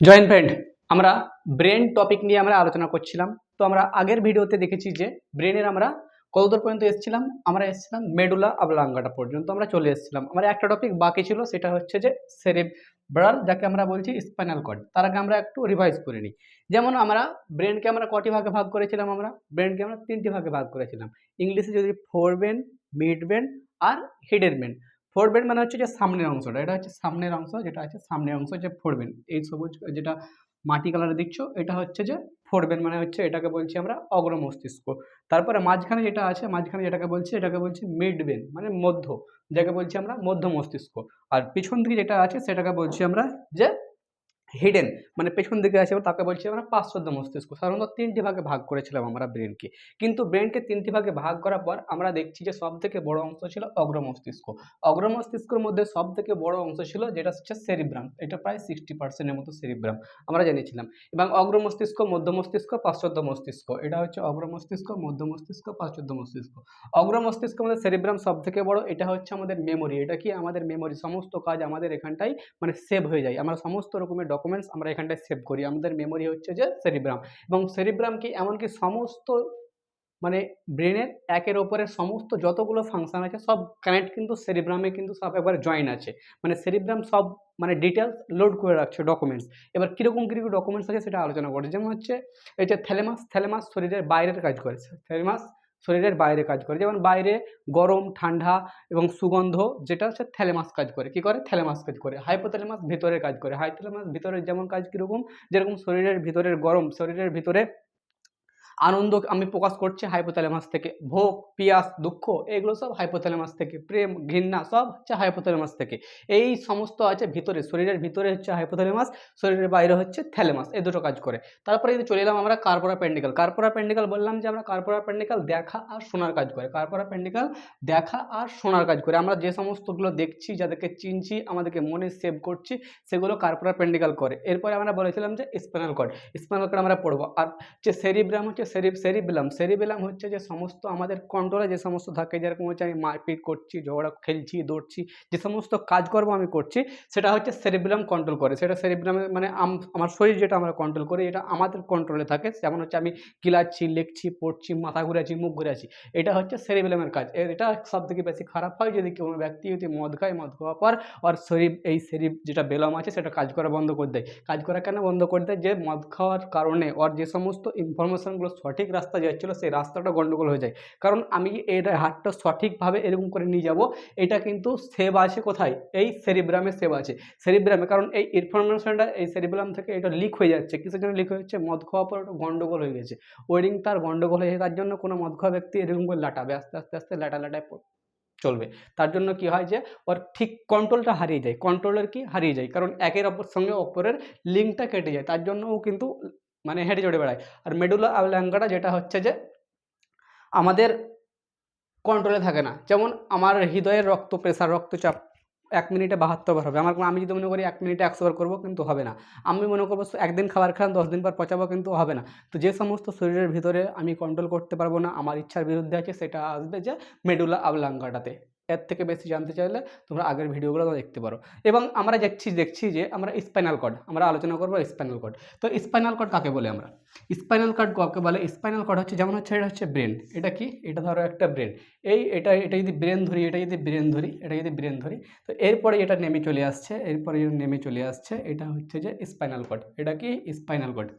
Joint friend, আমরা brain topic নিয়ে আমরা আলোচনা করছিলাম। তো আমরা আগের ভিডিওতে দেখেছি যে ব্রেনের আমরা কতদূর পর্যন্ত এসেছিলাম? আমরা এসেছিলাম মেডুলা আবলাঙ্গাটা পর্যন্ত আমরা চলে এসেছিলাম। আমার একটা টপিক বাকি ছিল, সেটা হচ্ছে যে সেরেব ব্রাল যাকে আমরা বলছি স্পাইনাল কর্ড। তার আগে আমরা একটু রিভাইজ করে নিই। যেমন আমরা ব্রেনকে আমরা কটি ভাগে ভাগ করেছিলাম আমরা? ব্রেনকে আমরা তিনটি ভাগে ভাগ করেছিলাম। ইংলিশে যদি ফোর ব্রেন মিড ব্রেন আর হিডের ব্রেন ফোর বেন্ড মানে হচ্ছে যে সামনের অংশটা, এটা হচ্ছে সামনের অংশ, যেটা আছে সামনের অংশ যে ফোর বেন্ড এই সবুজ, যেটা মাটি কালারে দিচ্ছ, এটা হচ্ছে যে ফোর বেন্ড মানে হচ্ছে এটাকে বলছি আমরা অগ্র মস্তিষ্ক তারপরে মাঝখানে যেটা আছে, মাঝখানে যেটাকে বলছি, এটাকে বলছি মিড ব্রেন মানে মধ্য, যাকে বলছি আমরা মধ্য মস্তিষ্ক আর পিছন দিকে যেটা আছে, সেটাকে বলছি আমরা যে হিডেন মানে পেছন দিকে আছে, তাকে বলছি আমরা পাঁচশোদ্দ মস্তিষ্ক। সাধারণত তিনটি ভাগে ভাগ করেছিলাম আমরা ব্রেনকে কিন্তু ব্রেনকে তিনটি ভাগে ভাগ করার পর আমরা দেখছি যে সব থেকে বড় অংশ ছিল অগ্র মস্তিষ্ক অগ্র মস্তিষ্কের মধ্যে সব থেকে বড় অংশ ছিল যেটা হচ্ছে সেরিব্রাম এটা প্রায় সিক্সটি পার্সেন্টের মতো সেরিব্রাম আমরা জেনেছিলাম। এবং অগ্র মস্তিষ্ক মধ্য মস্তিষ্ক পাশ্চাত্য মস্তিষ্ক, এটা হচ্ছে অগ্র মস্তিষ্ক মধ্য মস্তিষ্ক পাশ্চাত্য মস্তিষ্ক। অগ্র মস্তিষ্ক আমাদের সেরিব্রাম সব থেকে বড়, এটা হচ্ছে আমাদের মেমোরি এটা কি আমাদের মেমোরি সমস্ত কাজ আমাদের এখানটাই মানে সেভ হয়ে যায়। আমরা সমস্ত রকমের ডকুমেন্টস আমরা এখানটায় সেভ করি। আমাদের মেমোরি হচ্ছে যে সেরিব্রাম এবং সেরিব্রাম কি? এমনকি সমস্ত মানে ব্রেনের একের ওপরে সমস্ত যতগুলো ফাংশন আছে, সব কানেক্ট কিন্তু সেরিব্রামে কিন্তু সব একবার জয়েন আছে। মানে সেরিব্রাম সব মানে ডিটেলস লোড করে রাখছে ডকুমেন্টস এবার কীরকম কীরকম ডকুমেন্টস আছে সেটা আলোচনা করে। যেমন হচ্ছে, এই যে থ্যালেমাস থ্যালেমাস শরীরের বাইরের কাজ করে। থ্যালেমাস শরীরের বাইরে কাজ করে। যেমন বাইরে গরম, ঠান্ডা এবং সুগন্ধ, যেটা হচ্ছে থ্যালেমাস কাজ করে। কি করে? থ্যালেমাস কাজ করে। হাইপোথ্যালেমাস ভিতরে কাজ করে। হাইপোথ্যালেমাস ভিতরের যেমন কাজ কীরকম? যেরকম শরীরের ভিতরের গরম, শরীরের ভিতরে আনন্দ আমি প্রকাশ করছি হাইপোথ্যালেমাস থেকে। ভোগ, পিয়াস, দুঃখ, এগুলো সব হাইপোথ্যালেমাস থেকে। প্রেম, ঘৃণা, সব হচ্ছে হাইপোথ্যালেমাস থেকে। এই সমস্ত আছে ভিতরে, শরীরের ভিতরে হচ্ছে হাইপোথ্যালেমাস শরীরের বাইরে হচ্ছে থ্যালেমাস এই দুটো কাজ করে। তারপরে যদি চলে এলাম আমরা কার্পোরা পেন্ডিকাল কার্পোরা পেন্ডিকাল বললাম যে আমরা কার্পোরা পেন্ডিকাল দেখা আর শোনার কাজ করে। কার্পোরা পেন্ডিকাল দেখা আর শোনার কাজ করে। আমরা যে সমস্তগুলো দেখছি, যাদেরকে চিনছি, আমাদেরকে মনে সেভ করছি, সেগুলো কার্পোরা পেন্ডিকাল করে। এরপরে আমরা বলেছিলাম যে স্পাইনাল কর্ড স্পাইনাল কর্ড আমরা পড়ব। আর যে সেরিব্রাম হচ্ছে সেরি, সেরিবেলাম সেরিবেলাম হচ্ছে যে সমস্ত আমাদের কন্ট্রোলে যে সমস্ত থাকে, যেরকম হচ্ছে আমি মারপিট করছি, ঝগড়া খেলছি, দৌড়ছি, যে সমস্ত কাজকর্ম আমি করছি, সেটা হচ্ছে সেরিবেলাম কন্ট্রোল করে। সেটা সেরিবেলামে মানে আমার শরীর যেটা আমরা কন্ট্রোল করি, এটা আমাদের কন্ট্রোলে থাকে। যেমন হচ্ছে আমি কিলাচ্ছি লিখছি, পড়ছি, মাথা ঘুরাচ্ছি, মুখ ঘুরাচ্ছি, এটা হচ্ছে সেরিবেলামের কাজ। এটা সব থেকে বেশি খারাপ হয় যদি কোনো ব্যক্তি যদি মদ খায়, মদ খাওয়ার পর ওর শরীর, এই শরীর যেটা বেলম আছে, সেটা কাজ করা বন্ধ করে দেয়। কাজ করা কেন বন্ধ করে দেয়? যে মদ খাওয়ার কারণে ওর যে সমস্ত ইনফরমেশনগুলো সঠিক রাস্তা যাচ্ছিল, সেই রাস্তাটা গন্ডগোল হয়ে যায়। কারণ আমি এটা হাতটা সঠিকভাবে এরকম করে নিয়ে যাব, এটা কিন্তু সেভ আছে কোথায়? এই সেরিব্রামে সেভ আছে। সেরিব্রামে, কারণ এই ইনফরমেশনটা এই সেরিব্রাম থেকে এটা লিক হয়ে যাচ্ছে। কিসের জন্য লিক হয়ে যাচ্ছে? মদ খাওয়ার পর ওটা গন্ডগোল হয়ে গেছে। ওয়েডিং তার গন্ডগোল হয়ে তার জন্য কোনো মদ খাওয়া ব্যক্তি এরকম করে লাটাবে, আস্তে আস্তে আস্তে লাটা লাটায় চলবে। তার জন্য কি হয় যে, ওর ঠিক কন্ট্রোলটা হারিয়ে যায়। কন্ট্রোলের কি? হারিয়ে যায়। কারণ একের অপর সঙ্গে অপরের লিঙ্কটা কেটে যায়। তার জন্য ও কিন্তু মানে হেঁটে চড়ে বেড়ায়। আর মেডুলা আবলাঙ্গাটা যেটা হচ্ছে যে, আমাদের কন্ট্রোলে থাকে না। যেমন আমার হৃদয়ের রক্ত প্রেশার রক্তচাপ এক মিনিটে বাহাত্তর বার হবে। আমার আমি যদি মনে করি এক মিনিটে একশো বার করব কিন্তু হবে না। আমি মনে করব একদিন খাবার খেলাম দশ দিন পর পচাবো কিন্তু হবে না। তো যে সমস্ত শরীরের ভিতরে আমি কন্ট্রোল করতে পারব না, আমার ইচ্ছার বিরুদ্ধে আছে, সেটা আসবে যে মেডুলা আবলাঙ্গাটাতে এর থেকে বেশি জানতে চাইলে তোমরা আগের ভিডিওগুলো দেখতে পারো। এবং আমরা দেখছি দেখছি যে আমরা স্পাইনাল কর্ড আমরা আলোচনা করব স্পাইনাল কর্ড তো স্পাইনাল কর্ড কাকে বলে আমরা? স্পাইনাল কর্ড কাকে বলে? স্পাইনাল কর্ড হচ্ছে, যেমন হচ্ছে, এটা হচ্ছে ব্রেন এটা কি? এটা ধরো একটা ব্রেন এই এটা এটা যদি ব্রেন ধরি, এটা যদি ব্রেন ধরি, এটা যদি ব্রেন ধরি, তো এরপরে এটা নেমে চলে আসছে, এরপরে নেমে চলে আসছে, এটা হচ্ছে যে স্পাইনাল কর্ড এটা কি? Spinal cord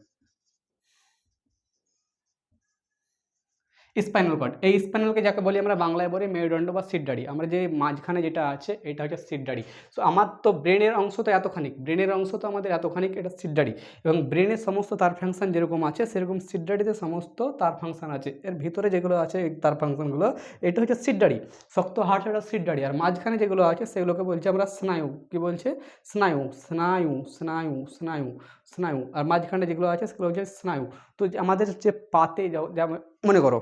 spinal cord. এই স্পাইনালকে যাকে বলি আমরা, বাংলায় বলি মেরুদণ্ড বা সিডারি। আমরা যে মাঝখানে যেটা আছে, এটা হচ্ছে সিডারি। সো আমার তো ব্রেনের অংশ তো এতখানিক। ব্রেনের অংশ তো আমাদের এতখানিক, এটা সিডারি। এবং ব্রেনের সমস্ত তার ফাংশন যেরকম আছে, সেরকম সিডারিতে সমস্ত তার ফাংশন আছে। এর ভিতরে যেগুলো আছে তার ফাংশনগুলো, এটা হচ্ছে সিডারি। শক্ত হার্ট এটা সিডারি। আর মাঝখানে যেগুলো আছে, সেগুলোকে বলছি আমরা স্নায়ু। কি বলছে? স্নায়ু স্নায়ু স্নায়ু স্নায়ু স্নায়ু। আর মাঝখানে যেগুলো আছে, সেগুলো হচ্ছে স্নায়ু। তো আমাদের যে পাতে যেমন মনে করো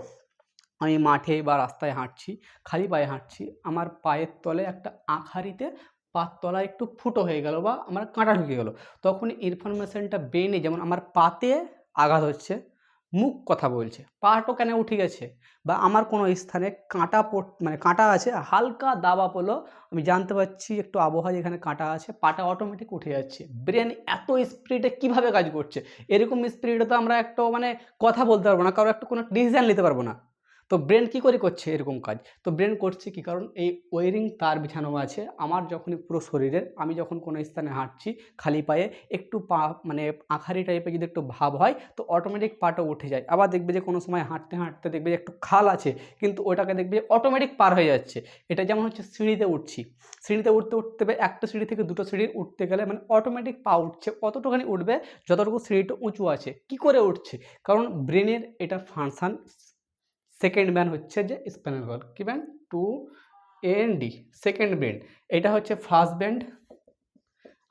আমি মাঠে বা রাস্তায় হাঁটছি, খালি পায়ে হাঁটছি, আমার পায়ের তলে একটা আখারিতে পার তলায় একটু ফুটো হয়ে গেল বা আমার কাঁটা ঢুকে গেল। তখন ইনফরমেশানটা ব্রেনে যেমন আমার পাতে আঘাত হচ্ছে, মুখ কথা বলছে পাহাড়টো কেন উঠে গেছে বা আমার কোনো স্থানে কাঁটা পড় মানে কাঁটা আছে, হালকা দাবা পড়ল, আমি জানতে পারছি একটু আবহাওয়া যেখানে কাঁটা আছে, পাটা অটোমেটিক উঠে যাচ্ছে। ব্রেন এত স্পিডে কীভাবে কাজ করছে? এরকম স্পিডে তো আমরা একটা মানে কথা বলতে পারব না, কারও একটা কোনো ডিসিশন নিতে পারব না। তো ব্রেন কি করে করছে এরকম কাজ? তো ব্রেন করছে কি? কারণ এই ওয়ারিং তার বিছানো আছে। আমার যখনই পুরো শরীরের, আমি যখন কোনো স্থানে হাঁটছি খালি পায়ে, একটু পা মানে আখারি টাইপের যদি একটু ভাব হয়, তো অটোমেটিক পাটা উঠে যায়। আবার দেখবে যে কোনো সময় হাঁটতে হাঁটতে দেখবে যে একটু খাল আছে, কিন্তু ওটাকে দেখবে অটোমেটিক পার হয়ে যাচ্ছে। এটা যেমন হচ্ছে সিঁড়িতে উঠছি। সিঁড়িতে উঠতে উঠতে একটা সিঁড়ি থেকে দুটো সিঁড়ি উঠতে গেলে মানে অটোমেটিক পা উঠছে। কতটুখানি উঠবে যতটুকু সিঁড়িটা উঁচু আছে। কি করে উঠছে? কারণ ব্রেনের এটা ফাংশান সেকেন্ড ব্যান হচ্ছে যে স্প্যানাল কর্ড কি band? Two N D, second band. এটা হচ্ছে ফার্স্ট ব্যান্ড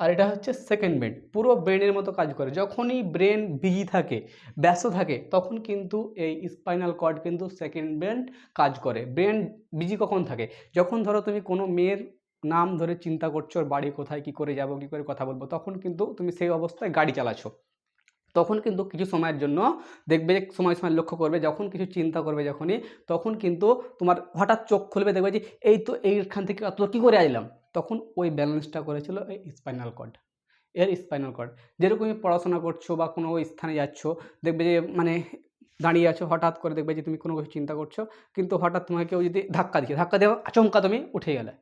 আর এটা হচ্ছে সেকেন্ড ব্রেন পুরো ব্রেনের মতো কাজ করে। যখনই ব্রেন বিজি থাকে, ব্যস্ত থাকে, তখন কিন্তু এই স্পাইনাল কর্ড কিন্তু সেকেন্ড ব্রেন কাজ করে। ব্রেন বিজি কখন থাকে? যখন ধরো তুমি কোনো মেয়ের নাম ধরে চিন্তা করছ বাড়ি কোথায়, কী করে যাব, কী করে কথা বলব, তখন কিন্তু তুমি সেই অবস্থায় গাড়ি চালাচ্ছ তখন কিন্তু কিছু সময়ের জন্য দেখবে সময় সময় লক্ষ্য করবে, যখন কিছু চিন্তা করবে যখনই, তখন কিন্তু তোমার হঠাৎ চোখ খুলবে, দেখবে যে এই তো এইখান থেকে অত কী করে আসলাম তখন ওই ব্যালেন্সটা করেছিল এই স্পাইনাল কর্ড এর স্পাইনাল কর্ড যেরকমই পড়াশোনা করছ বা কোনো স্থানে যাচ্ছ, দেখবে যে মানে দাঁড়িয়ে আছো, হঠাৎ করে দেখবে যে তুমি কোনো কিছু চিন্তা করছ, কিন্তু হঠাৎ তোমাকে কেউ যদি ধাক্কা দিয়ে ধাক্কা দেওয়া আচমকা তুমি উঠে গেলে।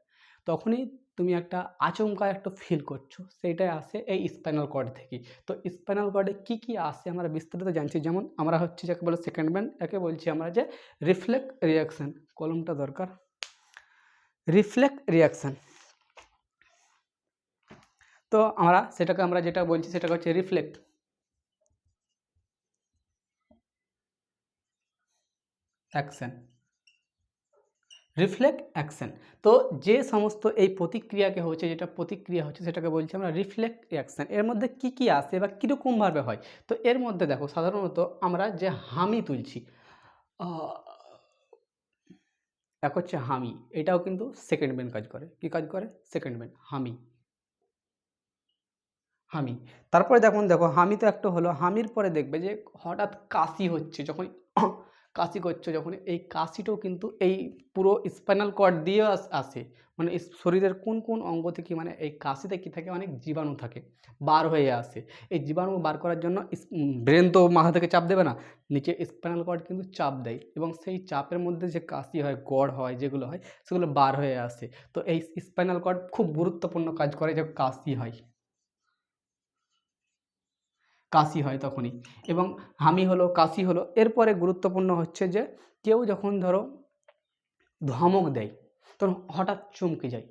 তখনই তুমি একটা আচমকা একটা ফিল করছ সেইটাই আসে এই স্পাইনাল কর্ড থেকে। তো স্পাইনাল কর্ডে কী কী আসে আমরা বিস্তারিত জানছি। যেমন আমরা হচ্ছে যাকে বলে সেকেন্ড ব্যান্ড একে বলছি আমরা যে রিফ্লেক্ট রিয়াকশান কলমটা দরকার। রিফ্লেক্ট রিয়াকশান তো আমরা সেটাকে আমরা যেটা বলছি সেটাকে হচ্ছে রিফ্লেক্ট অ্যাকশন রিফ্লেক্ট অ্যাকশন তো যে সমস্ত এই প্রতিক্রিয়াকে হচ্ছে, যেটা প্রতিক্রিয়া হচ্ছে, সেটাকে বলছি আমরা রিফ্লেক্ট রিয়াকশান এর মধ্যে কি কি আসে বা কীরকমভাবে হয়? তো এর মধ্যে দেখো, সাধারণত আমরা যে হামি তুলছি এক হচ্ছে হামি, এটাও কিন্তু সেকেন্ড ব্রেন কাজ করে। কি কাজ করে? সেকেন্ড ব্রেন হামি। হামি। তারপরে দেখুন, দেখো, হামি তো একটা হলো, হামির পরে দেখবে যে হঠাৎ কাশি হচ্ছে, যখন কাশি করছ যখন এই কাশিটাও কিন্তু এই পুরো স্পাইনাল কর্ড দিয়েও আসে মানে শরীরের কোন কোন অঙ্গ থেকে মানে এই কাশিতে কী থাকে, অনেক জীবাণু থাকে, বার হয়ে আসে। এই জীবাণু বার করার জন্য ব্রেন তো মাথা থেকে চাপ দেবে না, নিচে স্পাইনাল কর্ড কিন্তু চাপ দেয় এবং সেই চাপের মধ্যে যে কাশি হয়, গড় হয়, যেগুলো হয়, সেগুলো বার হয়ে আসে। তো এই স্পাইনাল কর্ড খুব গুরুত্বপূর্ণ কাজ করে যে কাশি হয়। কাশি হয় তখনই। এবং হামি হলো, কাশি হলো। এরপরে গুরুত্বপূর্ণ হচ্ছে যে, কেউ যখন ধরো ধমক দেয়, তখন হঠাৎ চমকে যায়।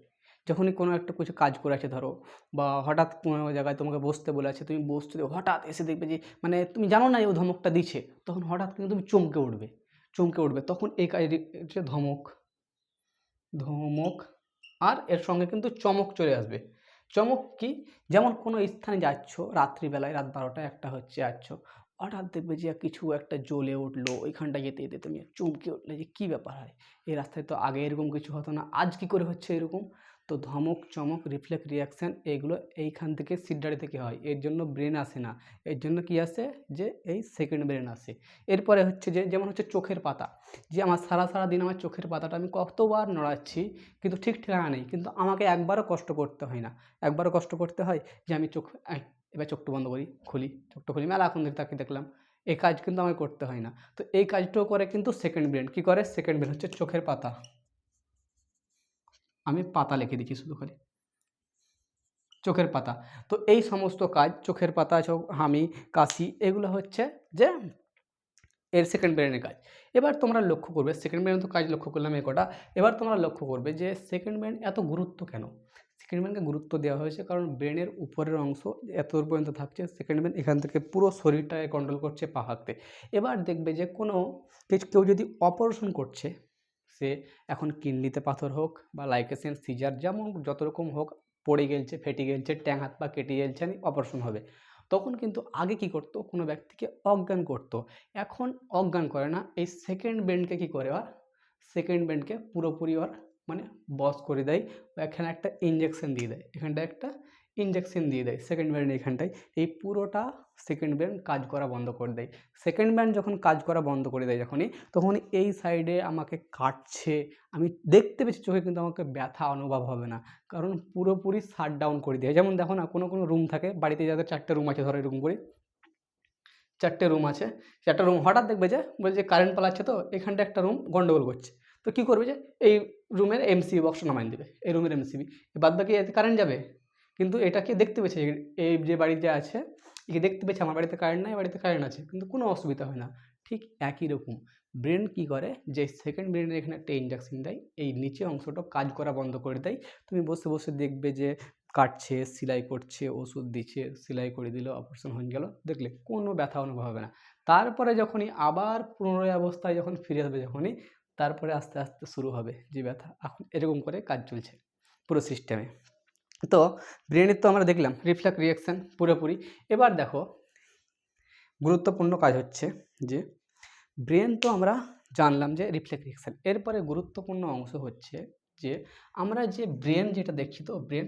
যখনই কোনো একটা কিছু কাজ করে আছে ধরো, বা হঠাৎ কোনো জায়গায় তোমাকে বসতে বলে আছে, তুমি বসতে হঠাৎ এসে দেখবে যে মানে তুমি জানো না যে ও ধমকটা দিচ্ছে, তখন হঠাৎ কিন্তু তুমি চমকে উঠবে চমকে উঠবে। তখন এই কাজ ধমক ধমক, আর এর সঙ্গে কিন্তু চমক চলে আসবে। চমক কি? যেমন কোনো স্থানে যাচ্ছ, রাত্রিবেলায় রাত বারোটা একটা হচ্ছে যাচ্ছ, হঠাৎ দেখবে যে কিছু একটা জ্বলে উঠল, ওইখানটা যেতে যেতে তুমি চমকে উঠলে যে কী ব্যাপার হয়? এই রাস্তায় তো আগে এরকম কিছু হতো না, আজ কি করে হচ্ছে এরকম? তো ধমক, চমক রিফ্লেক্ট রিয়াকশান এগুলো এইখান থেকে সিডারি থেকে হয়। এর জন্য ব্রেন আসে না। এর জন্য কি আসে? যে এই সেকেন্ড ব্রেন আসে। এরপরে হচ্ছে যে, যেমন হচ্ছে চোখের পাতা। যে আমার সারা সারা দিন আমার চোখের পাতাটা আমি কতবার নড়াচ্ছি, কিন্তু ঠিক ঠিকানা নেই। কিন্তু আমাকে একবারও কষ্ট করতে হয় না। একবারও কষ্ট করতে হয় যে আমি চোখ এবার চোখটা বন্ধ করি, খুলি। চোখটা খুলি, মেলা এখন তাকে দেখলাম, এই কাজ কিন্তু আমাকে করতে হয় না। তো এই কাজটাও করে কিন্তু সেকেন্ড ব্রেন কী করে? সেকেন্ড ব্রেন হচ্ছে চোখের পাতা। আমি পাতা লিখে দিচ্ছি শুধু খালি। চোখের পাতা। তো এই সমস্ত কাজ, চোখের পাতা, চোখ, হামি, কাশি, এগুলো হচ্ছে যে এর সেকেন্ড ব্রেনের কাজ। এবার তোমরা লক্ষ্য করবে সেকেন্ড ব্রেন তো কাজ লক্ষ্য করলাম এ কটা। এবার তোমরা লক্ষ্য করবে যে সেকেন্ড ব্রেন এত গুরুত্ব কেন? সেকেন্ড ব্রেনকে গুরুত্ব দেওয়া হয়েছে কারণ ব্রেনের উপরের অংশ এত পর্যন্ত থাকছে সেকেন্ড ব্রেন এখান থেকে পুরো শরীরটাকে কন্ট্রোল করছে পা হাঁকতে এবার দেখবে যে কোনো, কেউ যদি অপারেশন করছে সে এখন কিডনিতে পাথর হোক বা লাইকেসেন সিজার যেমন যত রকম হোক পড়ে গেলছে, ফেটে গেলছে, ট্যাং হাত পা কেটে গেলছে অপারেশন হবে। তখন কিন্তু আগে কি করতো? কোনো ব্যক্তিকে অজ্ঞান করতো। এখন অজ্ঞান করে না। এই সেকেন্ড ব্যান্ডকে কি করে আর সেকেন্ড ব্যান্ডকে পুরোপুরি আর মানে বস করে দেয় বা এখানে একটা ইঞ্জেকশন দিয়ে দেয়। এখানটা একটা ইঞ্জেকশন দিয়ে দেয়। সেকেন্ড ব্রেন এইখানটায় এই পুরোটা সেকেন্ড ব্রেন কাজ করা বন্ধ করে দেয়। সেকেন্ড ব্রেন যখন কাজ করা বন্ধ করে দেয় যখনই, তখন এই সাইডে আমাকে কাটছে। আমি দেখতে পেয়েছি চোখে, কিন্তু আমাকে ব্যথা অনুভব হবে না। কারণ পুরোপুরি শাট ডাউন করে দেয়। যেমন দেখো না, কোনো কোনো রুম থাকে, বাড়িতে যাদের চারটে রুম আছে, ধরো এরকম করে। চারটে রুম আছে। চারটে রুম হঠাৎ দেখবে যে, বলছে যে কারেন্ট পালাচ্ছে তো এখানটা একটা রুম গন্ডগোল করছে। তো কী করবে যে, এই রুমের এমসিবি বক্স নামাই দেবে। এই রুমের এমসিবি বাদ বাকি কারেন্ট যাবে? কিন্তু এটাকে দেখতে পেয়েছে এই যে বাড়িতে আছে, একে দেখতে পেয়েছে, আমার বাড়িতে কারেন্ট নাই বাড়িতে কারেন্ট আছে, কিন্তু কোনো অসুবিধা হয় না। ঠিক একই রকম। ব্রেন কি করে? যে সেকেন্ড ব্রেনের এখানে একটা ইঞ্জেকশন দেয়, এই নিচে অংশটা কাজ করা বন্ধ করে দেয়। তুমি বসে বসে দেখবে যে কাটছে, সেলাই করছে, ওষুধ দিচ্ছে, সেলাই করে দিল অপারেশন হয়ে গেল। দেখলে কোনো ব্যথা অনুভব হবে না। তারপরে যখনই, আবার পুনরায় অবস্থায় যখন ফিরে আসবে যখনই, তারপরে আস্তে আস্তে শুরু হবে যে ব্যথা। এখন এরকম করে কাজ চলছে পুরো সিস্টেমে তো ব্রেনের তো আমরা দেখলাম রিফ্লেক্স রিয়াকশান পুরোপুরি। এবার দেখো, গুরুত্বপূর্ণ কাজ হচ্ছে যে, ব্রেন তো আমরা জানলাম যে রিফ্লেক্ট রিয়াকশান এরপরে গুরুত্বপূর্ণ অংশ হচ্ছে যে, আমরা যে ব্রেন যেটা দেখি তো ব্রেন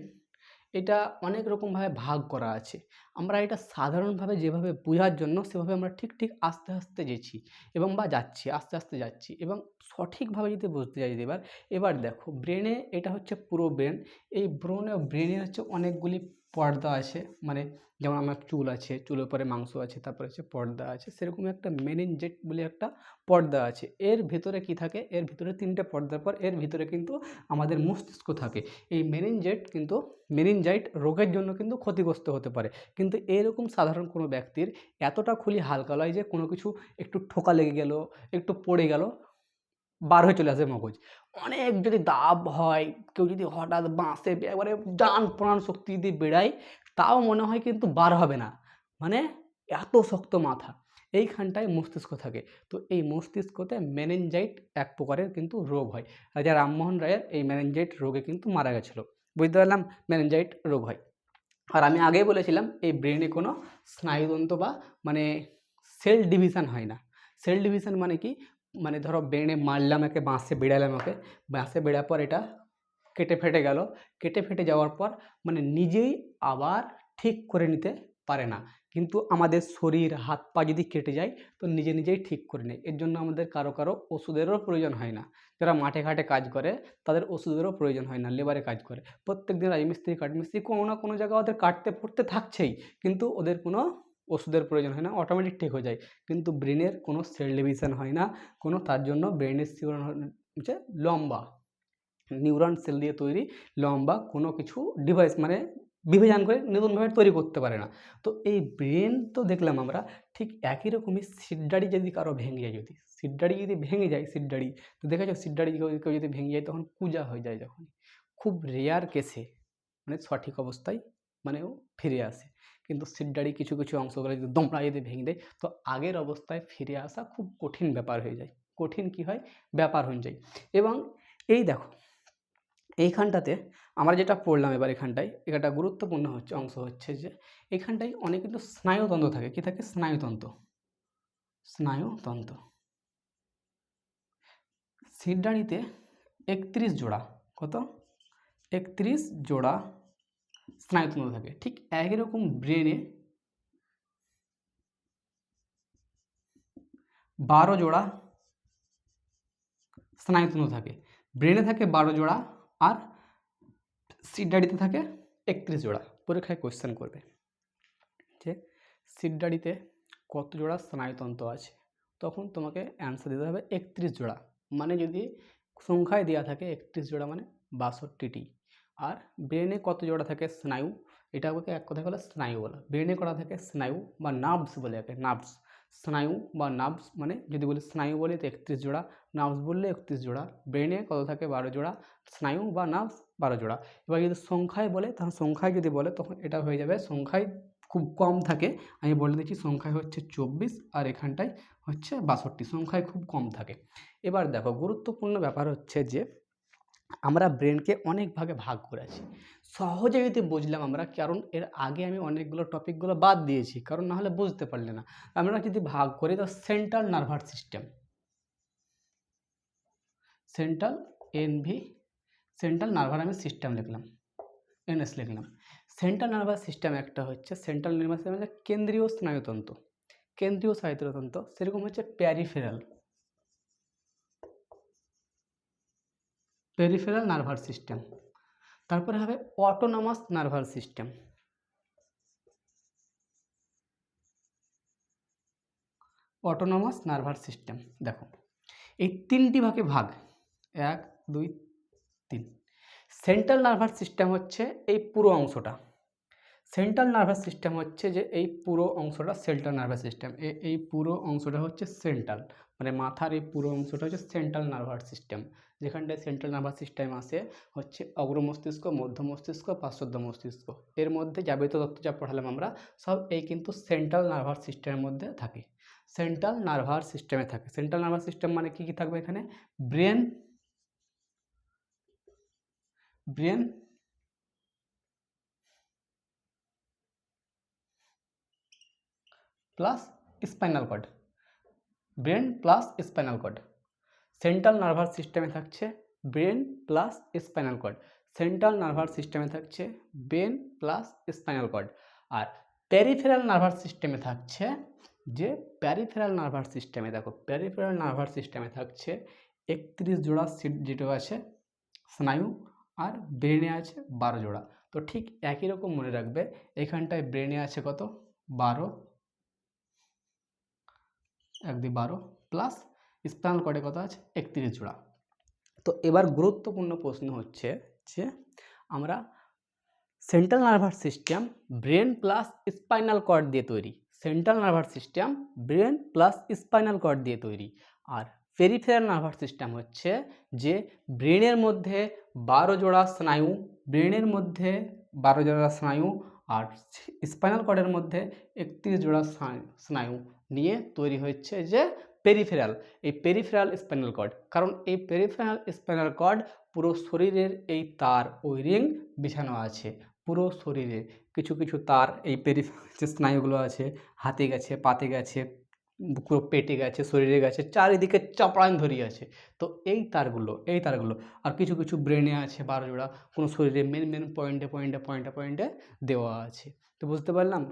এটা অনেক রকমভাবে ভাগ করা আছে। আমরা এটা সাধারণভাবে যেভাবে বোঝার জন্য সেভাবে আমরা ঠিক ঠিক আস্তে আস্তে যেছি এবং বা যাচ্ছি, আস্তে আস্তে যাচ্ছি এবং সঠিকভাবে যদি বুঝতে যাই এবার এবার দেখো ব্রেনে এটা হচ্ছে পুরো ব্রেন। এই ব্রেনে ব্রেনের হচ্ছে অনেকগুলি পর্দা আছে মানে যেমন আমার চুল আছে, চুলের পরে মাংস আছে, তারপরে হচ্ছে পর্দা আছে সেরকম একটা মেনিনজেট বলে একটা পর্দা আছে। এর ভিতরে কি থাকে? এর ভিতরে তিনটে পর্দার পর এর ভিতরে কিন্তু আমাদের মস্তিষ্ক থাকে। এই মেনিনজেট কিন্তু মেনিনজাইট রোগের জন্য কিন্তু ক্ষতিগ্রস্ত হতে পারে। কিন্তু এরকম সাধারণ কোনো ব্যক্তির এতটা খুলি হালকা লয় যে কোনো কিছু একটু ঠোকা লেগে গেল, একটু পড়ে গেল, বার হয়ে চলে আসে মগজ। অনেক যদি দাব হয়, কেউ যদি হঠাৎ বাঁচে একবারে ডান প্রাণ শক্তি যদি বেড়ায়, তাও মনে হয় কিন্তু বার হবে না। মানে এত শক্ত মাথা। এইখানটায় মস্তিষ্ক থাকে। তো এই মস্তিষ্কতে মেনেনজাইট এক প্রকারের কিন্তু রোগ হয়। রাজা রামমোহন রায়ের এই মেনেনজাইট রোগে কিন্তু মারা গেছিল। বুঝতে পারলাম? মেনেনজাইট রোগ হয়। আর আমি আগেই বলেছিলাম, এই ব্রেনে কোনো স্নায়ুতন্ত্র বা মানে সেল ডিভিশন হয় না। সেল ডিভিশন মানে কি? মানে ধরো ব্রেনে মারলাম একে, বাঁশে বেড়ালাম ওকে, বাঁশে বেড়ার পর এটা কেটে ফেটে গেল। কেটে ফেটে যাওয়ার পর মানে নিজেই আবার ঠিক করে নিতে পারে না। কিন্তু আমাদের শরীর, হাত পা যদি কেটে যায়, তো নিজে নিজেই ঠিক করে নেয়। এর জন্য আমাদের কারও কারও ওষুধেরও প্রয়োজন হয় না। যারা মাঠে ঘাটে কাজ করে, তাদের ওষুধেরও প্রয়োজন হয় না, লেবারে কাজ করে। প্রত্যেক দিন রাজমিস্ত্রি, কাঠমিস্ত্রি কোনো না কোনো জায়গায় ওদের কাটতে, পড়তে থাকছেই। কিন্তু ওদের কোনো ওষুধের প্রয়োজন হয় না অটোমেটিক ঠিক হয়ে যায়। কিন্তু ব্রেনের কোনো সেল ডিভিশন হয় না, কোনো তার জন্য ব্রেনের সিউরন হচ্ছে লম্বা। নিউরন সেল দিয়ে তৈরি লম্বা কোনো কিছু ডিভাইস মানে বিভাজন করে নতুনভাবে তৈরি করতে পারে না। তো এই ব্রেন তো দেখলাম আমরা, ঠিক একই রকমই সিডারি যদি কারও ভেঙে যায় যদি সিডারি যদি ভেঙে যায় সিডারি তো দেখা সিডারি কেউ কেউ যদি ভেঙে যায় তখন পূজা হয়ে যায় যখন খুব রেয়ার কেসে মানে সঠিক অবস্থায় মানে ও ফিরে আসে। কিন্তু সিডারি কিছু কিছু অংশগুলো যদি দমড়া যদি ভেঙে দেয়, তো আগের অবস্থায় ফিরে আসা খুব কঠিন ব্যাপার হয়ে যায়। কঠিন কি হয়? ব্যাপার হয়ে যায়। এবং এই দেখো, এইখানটাতে আমরা যেটা পড়লাম এবার এখানটায় এটা গুরুত্বপূর্ণ হচ্ছে, অংশ হচ্ছে যে এখানটায় অনেক কিন্তু স্নায়ুতন্ত্র থাকে। কি থাকে? স্নায়ুতন্ত্র। স্নায়ুতন্ত্র। সিডারিতে একত্রিশ জোড়া। কত? একত্রিশ জোড়া স্নায়ুতন্ত্র থাকে। ঠিক একই রকম ব্রেনে বারো জোড়া স্নায়ুতন্ত্র থাকে। ব্রেনে থাকে বারো জোড়া আর সিডারিতে থাকে একত্রিশ জোড়া। পরীক্ষায় কোয়েশ্চেন করবে। যে সিডারিতে কত জোড়া স্নায়ুতন্ত্র আছে? তখন তোমাকে অ্যান্সার দিতে হবে একত্রিশ জোড়া। মানে যদি সংখ্যায় দেওয়া থাকে একত্রিশ জোড়া মানে বাষট্টিটি। আর ব্রেনে কত জোড়া থাকে? স্নায়ু। এটা আমাকে এক কথায় বলে স্নায়ু বলা। ব্রেনে করা থাকে স্নায়ু বা নার্ভস বলে একে, নার্ভস। স্নায়ু বা নার্ভস মানে যদি বলি স্নায়ু বলি তো একত্রিশ জোড়া। নার্ভস বললে একত্রিশ জোড়া। ব্রেনে কত থাকে? বারো জোড়া। স্নায়ু বা নার্ভস বারো জোড়া। এবার যদি সংখ্যায় বলে তখন সংখ্যায় যদি বলে, তখন এটা হয়ে যাবে সংখ্যায় খুব কম থাকে। আমি বলে দিচ্ছি সংখ্যায় হচ্ছে চব্বিশ আর এখানটায় হচ্ছে বাষট্টি। সংখ্যায় খুব কম থাকে। এবার দেখো, গুরুত্বপূর্ণ ব্যাপার হচ্ছে যে আমরা ব্রেনকে অনেক ভাগে ভাগ করেছি সহজে যদি বুঝলাম আমরা, কারণ এর আগে আমি অনেকগুলো টপিকগুলো বাদ দিয়েছি, কারণ নাহলে বুঝতে পারলে না। আমরা যদি ভাগ করি, তো central nervous system central N V central nervous আমি সিস্টেম লিখলাম এনএস লিখলাম। সেন্ট্রাল নার্ভাস সিস্টেম একটা হচ্ছে সেন্ট্রাল নার্ভাস সিস্টেম হচ্ছে কেন্দ্রীয় স্নায়ুতন্ত্র। কেন্দ্রীয় স্নায়ুতন্ত্র, সেরকম হচ্ছে প্যারিফেরাল পেরিফেরাল নার্ভাস সিস্টেম তারপরে হবে autonomous nervous system autonomous nervous system দেখো, এই তিনটি ভাগে ভাগ, এক, দুই, তিন। সেন্ট্রাল নার্ভাস সিস্টেম হচ্ছে এই পুরো অংশটা। সেন্ট্রাল নার্ভাস সিস্টেম হচ্ছে যে এই পুরো অংশটা সেন্ট্রাল নার্ভাস সিস্টেম এই পুরো অংশটা হচ্ছে সেন্ট্রাল মানে মাথার এই পুরো অংশটা হচ্ছে সেন্ট্রাল নার্ভাস সিস্টেম যেখানটায় সেন্ট্রাল নার্ভাস সিস্টেম আসে, হচ্ছে অগ্র মস্তিষ্ক, মধ্য মস্তিষ্ক পার্শ্বদ্য মস্তিষ্ক। এর মধ্যে যাবতীয় তথ্য যা পড়ালাম আমরা, সব এই কিন্তু সেন্ট্রাল নার্ভাস সিস্টেমের মধ্যে থাকে। সেন্ট্রাল নার্ভাস সিস্টেমে থাকে। সেন্ট্রাল নার্ভাস সিস্টেম মানে কী কী থাকবে এখানে? Brain brain plus spinal cord brain plus spinal cord central nervous সিস্টেমে থাকছে brain plus spinal cord. Central nervous সিস্টেমে থাকছে ব্রেন প্লাস স্পাইনাল কর্ড। আর প্যারিফেরাল নার্ভাস সিস্টেমে থাকছে যে প্যারিফেরাল নার্ভাস সিস্টেমে, দেখো প্যারিফেরাল নার্ভাস সিস্টেমে থাকছে একত্রিশ জোড়া সিট যেটা আছে, স্নায়ু আর ব্রেনে আছে বারো জোড়া। তো ঠিক একই রকম মনে রাখবে, এখানটায় ব্রেনে আছে কত? বারো। এক দুই বারো। প্লাস স্পাইনাল কর্ডে কত আছে? একত্রিশ জোড়া। তো এবার গুরুত্বপূর্ণ প্রশ্ন হচ্ছে যে আমরা central nervous system brain plus spinal cord দিয়ে তৈরি। Central nervous system brain plus spinal cord দিয়ে তৈরি। আর পেরিফেরাল নার্ভাস সিস্টেম হচ্ছে যে ব্রেনের মধ্যে বারো জোড়া স্নায়ু, ব্রেনের মধ্যে বারো জোড়া স্নায়ু আর স্পাইনাল কর্ডের মধ্যে একত্রিশ জোড়া স্নায়ু নিয়ে তৈরি হচ্ছে যে পেরিফেরাল এই পেরিফেরাল স্পাইনাল কর্ড কারণ এই পেরিফেরাল স্পাইনাল কর্ড পুরো শরীরের এই তার, ওই রিং বিছানো আছে। পুরো শরীরে কিছু কিছু তার এই পেরিফ যে স্নায়ুগুলো আছে, হাতে গেছে, পাতে গেছে, পুরো পেটে গেছে, শরীরে গেছে, চারিদিকে চাপড়ান ধরিয়ে আছে। তো এই তারগুলো এই তারগুলো, আর কিছু কিছু ব্রেনে আছে বারো জোড়া, কোনো শরীরে মেন মেন পয়েন্টে পয়েন্টে পয়েন্টে পয়েন্টে দেওয়া আছে। তো বুঝতে পারলাম?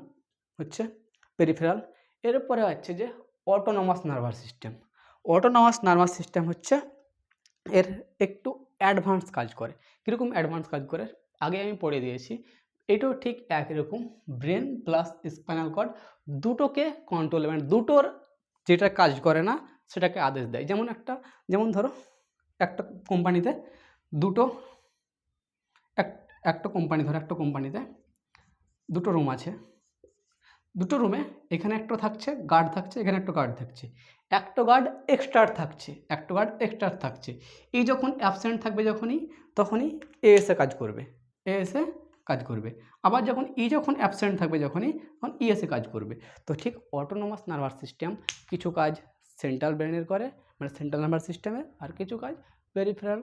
হচ্ছে পেরিফেরাল এরপরে হচ্ছে যে autonomous nervous system autonomous nervous system হচ্ছে এর একটু অ্যাডভান্স কাজ করে। কীরকম অ্যাডভান্স কাজ করে? আগে আমি পড়ে দিয়েছি। এটাও ঠিক একই রকম। ব্রেন প্লাস স্পাইনাল কর্ড দুটোকে কন্ট্রোল মানে দুটোর যেটা কাজ করে না, সেটাকে আদেশ দেয়। যেমন একটা, যেমন ধরো একটা কোম্পানিতে দুটো, এক, একটা কোম্পানি ধরো, একটা কোম্পানিতে দুটো রুম আছে। দুটো রুমে এখানে একটা থাকছে গার্ড থাকছে, এখানে একটা গার্ড থাকছে। একটা গার্ড এক্সট্রা থাকছে, একটা গার্ড এক্সট্রা থাকছে। এই যখন অ্যাবসেন্ট থাকবে যখনই, তখনই এ এসে কাজ করবে। এ এসে কাজ করবে। আবার যখন ই যখন অ্যাবসেন্ট থাকবে যখনই, তখন ই এসে কাজ করবে। তো ঠিক অটোনোমাস নার্ভাস সিস্টেম কিছু কাজ সেন্ট্রাল ব্রেনের করে মানে সেন্ট্রাল নার্ভাস সিস্টেমে আর কিছু কাজ পেরিফেরাল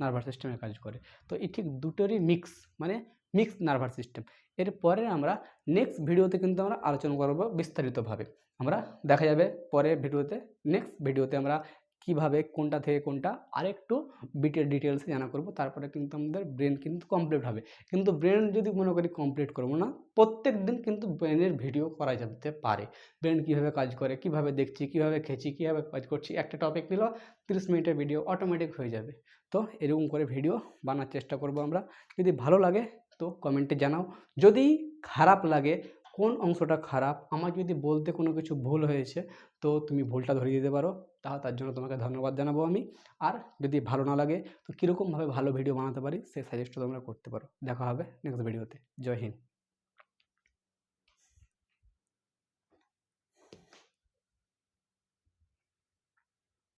নার্ভাস সিস্টেমে কাজ করে। তো এই ঠিক দুটোরই মিক্স মানে মিক্স নার্ভাস সিস্টেম এরপরে আমরা নেক্সট ভিডিওতে কিন্তু আমরা আলোচনা করব বিস্তারিতভাবে। আমরা দেখা যাবে পরে ভিডিওতে নেক্সট ভিডিওতে আমরা কীভাবে কোনটা থেকে কোনটা আরেকটু বিটের ডিটেলসে জানা করব, তারপরে কিন্তু আমাদের ব্রেন কিন্তু কমপ্লিট হবে। কিন্তু ব্রেন যদি মনে করি কমপ্লিট করব না, প্রত্যেক দিন কিন্তু ব্রেনের ভিডিও করা যেতে পারে। ব্রেন কীভাবে কাজ করে, কীভাবে দেখছি, কীভাবে খেছি কীভাবে কাজ করছি, একটা টপিক নিল, তিরিশ মিনিটের ভিডিও অটোমেটিক হয়ে যাবে। তো এরকম করে ভিডিও বানার চেষ্টা করব আমরা। যদি ভালো লাগে তো কমেন্টে জানাও। যদি খারাপ লাগে, কোন অংশটা খারাপ? আমার যদি বলতে কোনো কিছু ভুল হয়েছে, তো তুমি ভুলটা ধরিয়ে দিতে পারো। তাহলে তার জন্য তোমাকে ধন্যবাদ জানাব আমি। আর যদি ভালো না লাগে, তো কীরকমভাবে ভালো ভিডিও বানাতে পারি সেই সাজেস্টও তোমরা করতে পারো। দেখা হবে নেক্সট ভিডিওতে জয় হিন্দ।